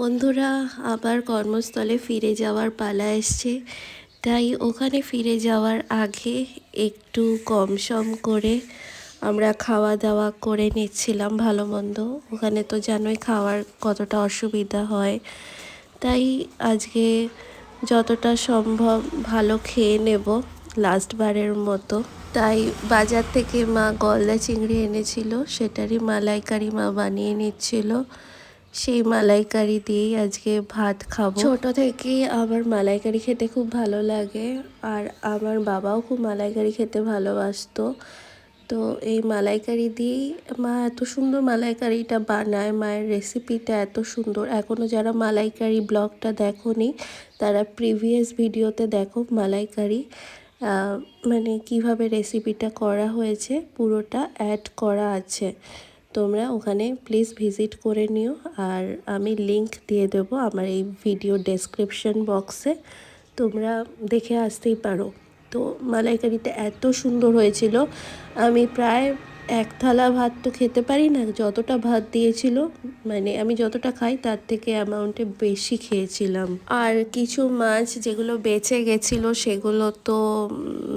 বন্ধুরা, আবার কর্মস্থলে ফিরে যাওয়ার পালা এসছে। তাই ওখানে ফিরে যাওয়ার আগে একটু কম সম করে আমরা খাওয়া দাওয়া করে নিচ্ছিলাম ভালো মন্দ। ওখানে তো জানোই খাওয়ার কতটা অসুবিধা হয়। তাই আজকে যতটা সম্ভব ভালো খেয়ে নেব লাস্ট বারের মতো। তাই বাজার থেকে মা গলদা চিংড়ি এনেছিল, সেটারই মালাইকারি মা বানিয়ে নিচ্ছিল। সেই মালাইকারি দিয়েই আজকে ভাত খাব। ছোট থেকে আমার মালাইকারি খেতে খুব ভালো লাগে আর আমার বাবাও খুব মালাইকারি খেতে ভালোবাসতো। তো এই মালাইকারি দিয়েই মা এত সুন্দর মালাইকারিটা বানায়, মায়ের রেসিপিটা এত সুন্দর। এখনও যারা মালাইকারি ব্লগটা দেখোনি, তারা প্রিভিয়াস ভিডিওতে দেখো মালাইকারি মানে কীভাবে রেসিপিটা করা হয়েছে, পুরোটা অ্যাড করা আছে। তোমরা ওখানে প্লিজ ভিজিট করে নিও। আর আমি লিংক দিয়ে দেবো আমার এই ভিডিও ডেসক্রিপশন বক্সে তোমরা দেখে আসতেই পারো। তো মালাইকারিটা এত সুন্দর হয়েছিল। আমি প্রায় এক থালা ভাত তো খেতে পারি না, যতটা ভাত দিয়েছিল মানে আমি যতটা খাই তার থেকে অ্যামাউন্টে বেশি খেয়েছিলাম। আর কিছু মাছ যেগুলো বেঁচে গেছিল সেগুলো তো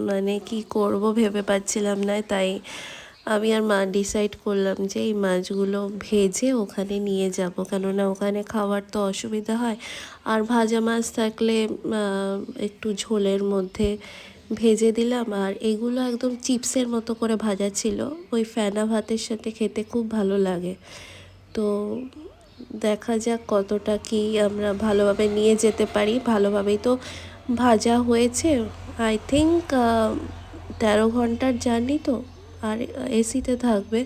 মানে কি করব ভেবে পাচ্ছিলাম না, তাই আমি আর মা ডিসাইড করলাম যে এই মাছগুলো ভেজে ওখানে নিয়ে যাব। কেননা ওখানে খাওয়ার তো অসুবিধা হয়। আর ভাজা মাছ থাকলে একটু ঝোলের মধ্যে ভেজে দিলাম। আর এগুলো একদম চিপসের মতো করে ভাজা ছিল। ওই ফেনা ভাতের সাথে খেতে খুব ভালো লাগে। তো দেখা যাক কতটা কি আমরা ভালোভাবে নিয়ে যেতে পারি। ভালোভাবেই তো ভাজা হয়েছে। আই থিঙ্ক তেরো ঘণ্টার জার্নি তো। আর এসিতে থাকবে,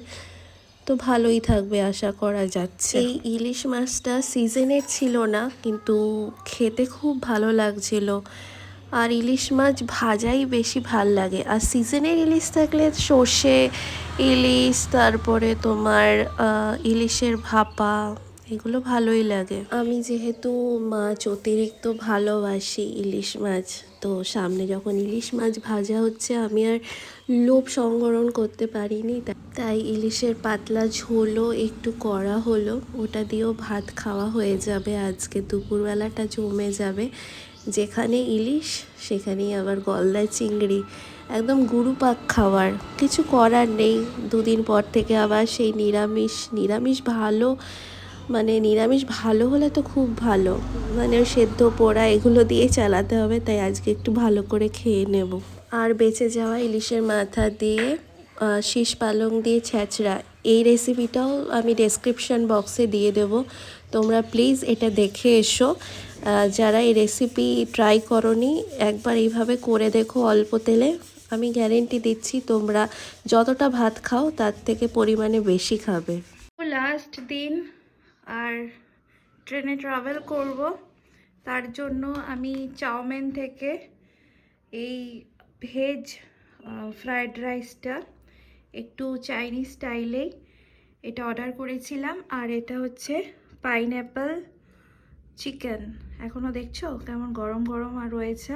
তো ভালোই থাকবে আশা করা যাচ্ছে। এই ইলিশ মাছটা সিজনের ছিল না, কিন্তু খেতে খুব ভালো লাগছিল। আর ইলিশ মাছ ভাজাই বেশি ভালো লাগে। আর সিজনের ইলিশ থাকলে সর্ষে, ইলিশ, তারপরে তোমার ইলিশের ভাপা এগুলো ভালোই লাগে। আমি যেহেতু মাছ অতিরিক্ত ভালোবাসি ইলিশ মাছ, তো সামনে যখন ইলিশ মাছ ভাজা হচ্ছে, আমি আর লোভ সংবরণ করতে পারিনি। তাই ইলিশের পাতলা ঝোলও একটু করা হলো। ওটা দিয়েও ভাত খাওয়া হয়ে যাবে। আজকে দুপুরবেলাটা জমে যাবে। যেখানে ইলিশ, সেখানেই আবার গলদা চিংড়ি। একদম গুরুপাক খাওয়ার। কিছু করার নেই। দুদিন পর থেকে আবার সেই নিরামিষ নিরামিষ ভালো মানে নিরামিষ ভালো হলে তো খুব ভালো। মানে সেদ্ধ পোড়া এগুলো দিয়ে চালাতে হবে, তাই আজকে একটু ভালো করে খেয়ে নেব। আর বেঁচে যাওয়া ইলিশের মাথা দিয়ে শীষ পালং দিয়ে ছ্যাঁচড়া, এই রেসিপিটাও আমি ডেসক্রিপশন বক্সে দিয়ে দেব। তোমরা প্লিজ এটা দেখে এসো। যারা এই রেসিপি ট্রাই করনি, একবার এইভাবে করে দেখো অল্প তেলে। আমি গ্যারেন্টি দিচ্ছি তোমরা যতটা ভাত খাও, তার থেকে পরিমাণে বেশি খাবে। লাস্ট দিন আর ট্রেনে ট্রাভেল করব। তার জন্য আমি চাউমিন থেকে এই ভেজ ফ্রায়েড রাইসটা একটু চাইনিজ স্টাইলেই এটা অর্ডার করেছিলাম। আর এটা হচ্ছে পাইনঅ্যাপেল চিকেন এখনও দেখছ কেমন গরম গরম আর রয়েছে?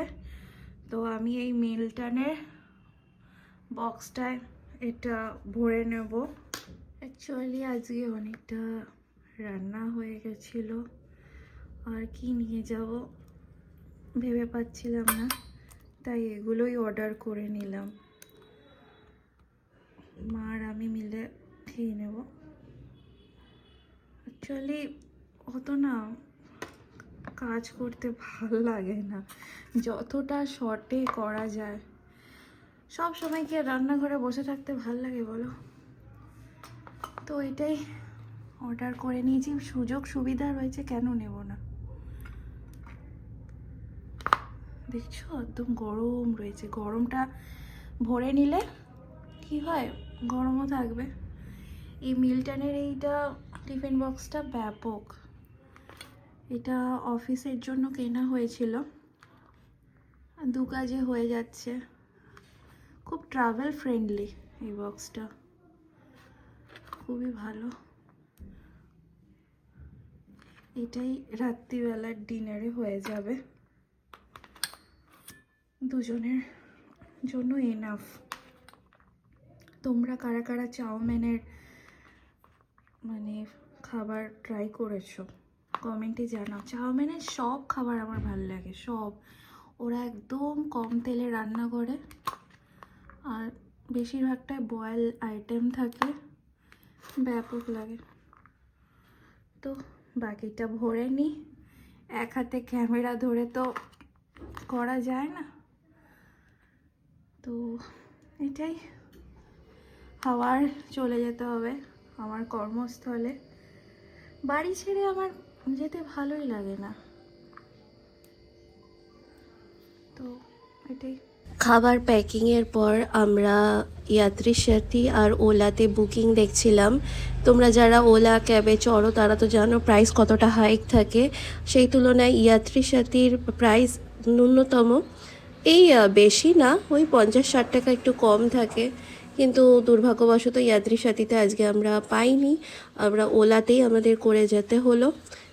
তো আমি এই মিল্টনের বক্সটায় এটা ভরে নেব। অ্যাকচুয়ালি আজকে অনেকটা রান্না হয়ে গেছিল। আর কি নিয়ে যাব ভেবে পাচ্ছিলাম না, তাই এগুলোই অর্ডার করে নিলাম। মা আর আমি মিলে খেয়ে নেব। অ্যাকচুয়ালি অত না কাজ করতে ভালো লাগে না, যতটা শর্টে করা যায়। সব সময় কি রান্নাঘরে বসে থাকতে ভালো লাগে বলো। তো এটাই অর্ডার করে নিয়েছি, সুযোগ সুবিধা রয়েছে, কেন নেব না? দেখছ, একদম গরম রয়েছে। গরমটা ভরে নিলে কি হয়? গরমও থাকবে। এই মিল্টনের এইটা টিফিন বক্সটা ব্যাপক। এটা অফিসের জন্য কেনা হয়েছিল। দু কাজে হয়ে যাচ্ছে। খুব ট্রাভেল ফ্রেন্ডলি এই বক্সটা। খুবই ভালো। এটাই রাত্রিবেলার ডিনারে হয়ে যাবে। দুজনের জন্য এনাফ তোমরা কারা কারা চাউমিনের মানে খাবার ট্রাই করেছ? কমেন্টে জানাও। চাউমিনের সব খাবার আমার ভালো লাগে, সব। ওরা একদম কম তেলে রান্না করে। আর বেশিরভাগটাই বয়েল আইটেম থাকে। ব্যাপক লাগে। তো বাকিটা ভরে নিই এক হাতে ক্যামেরা ধরে তো করা যায় না। তো এটাই। আবার চলে যেতে হবে আমার কর্মস্থলে। বাড়ি ছেড়ে আমার যেতে ভালোই লাগে না। তো খাবার প্যাকিংয়ের পর আমরা ইয়াত্রীর সাথী আর ওলাতে বুকিং দেখছিলাম। তোমরা যারা ওলা, ক্যাবে চড়ো, তারা তো জানো প্রাইস কতটা হাইক থাকে। সেই তুলনায় ইয়াত্রী সাথীর প্রাইস ন্যূনতম। এই বেশি না, ওই পঞ্চাশ ষাট টাকা একটু কম থাকে। কিন্তু দুর্ভাগ্যবশত ইয়াত্রী সাথীতে আজকে আমরা পাইনি। আমরা ওলাতেই আমাদের করে যেতে হলো।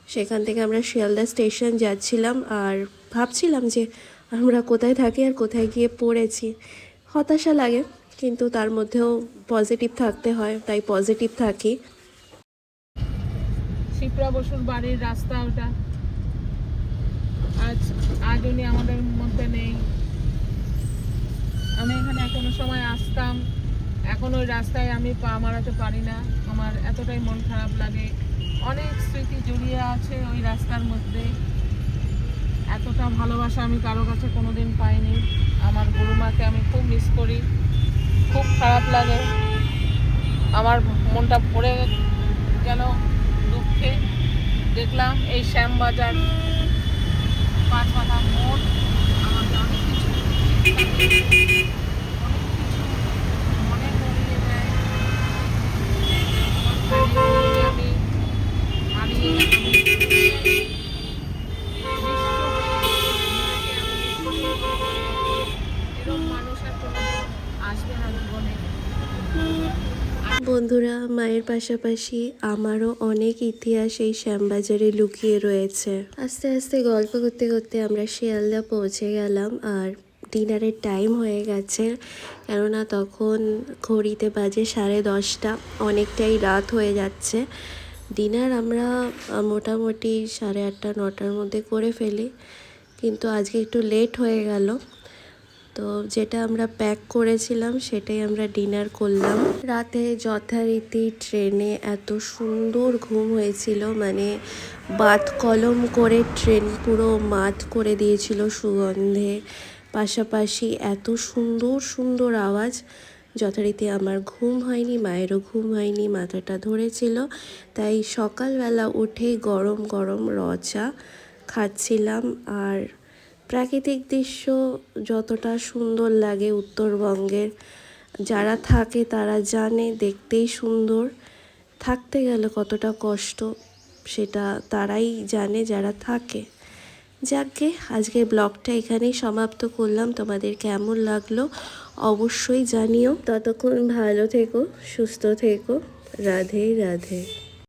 সেখান থেকে আমরা শিয়ালদা স্টেশন যাচ্ছিলাম আর ভাবছিলাম যে আমরা কোথায় থাকি আর কোথায় গিয়ে পড়েছি। হতাশা লাগে, কিন্তু তার মধ্যেও পজিটিভ থাকতে হয়, তাই পজিটিভ থাকি। শিপ্রা বসুর বাড়ির রাস্তা ওটা। আজ আজ উনি আমাদের মধ্যে নেই। আমি এখানে কোনো সময় আসতাম। এখন ওই রাস্তায় আমি পা মারাতে পারি না। আমার এতটাই মন খারাপ লাগে। অনেক স্মৃতি জড়িয়ে আছে ওই রাস্তার মধ্যে। এতটা ভালোবাসা আমি কারও কাছে কোনো দিন পাইনি। আমার গুরুমাকে আমি খুব মিস করি। খুব খারাপ লাগে। আমার মনটা ভরে গেল দুঃখে দেখলাম এই শ্যামবাজার পাঁচ মাথা মোড়। আমাকে অনেক কিছু শিক্ষা দেয়, অনেক কিছু মনে করিয়ে দেয় ওখানে আমি হারিয়ে গেছি। এরকম মানুষ আর কোনোদিন আসবে না জীবনে বন্ধুরা, মায়ের পাশাপাশি আমারও অনেক ইতিহাস এই শ্যামবাজারে লুকিয়ে রয়েছে। আস্তে আস্তে গল্প করতে করতে আমরা শিয়ালদা পৌঁছে গেলাম আর ডিনারের টাইম হয়ে গেছে। কেননা তখন ঘড়িতে বাজে সাড়ে দশটা, অনেকটাই রাত হয়ে যাচ্ছে। ডিনার আমরা মোটামুটি সাড়ে আটটা, নটার মধ্যে করে ফেলি। কিন্তু আজকে একটু লেট হয়ে গেল। তো যেটা আমরা প্যাক করেছিলাম, সেটাই আমরা ডিনার করলাম। রাতে যথারীতি ট্রেনে এত সুন্দর ঘুম হয়েছিল মানে বাত কলম করে ট্রেন পুরো মাত করে দিয়েছিল সুগন্ধে। পাশাপাশি এত সুন্দর সুন্দর আওয়াজ, যথারীতি আমার ঘুম হয়নি, মায়েরও ঘুম হয়নি, মাথাটা ধরেছিল। তাই সকালবেলা উঠেই গরম গরম রচা খাচ্ছিলাম, আর প্রাকৃতিক দৃশ্য যতটা সুন্দর লাগে উত্তরবঙ্গের, যারা থাকে তারা জানে দেখতেই সুন্দর। থাকতে গেলে কতটা কষ্ট সেটা তারাই জানে যারা থাকে। যাকে আজকের ব্লগটা এখানেই সমাপ্ত করলাম। তোমাদের কেমন লাগল অবশ্যই জানিও। ততক্ষণ ভালো থেকো, সুস্থ থেকো। রাধে রাধে।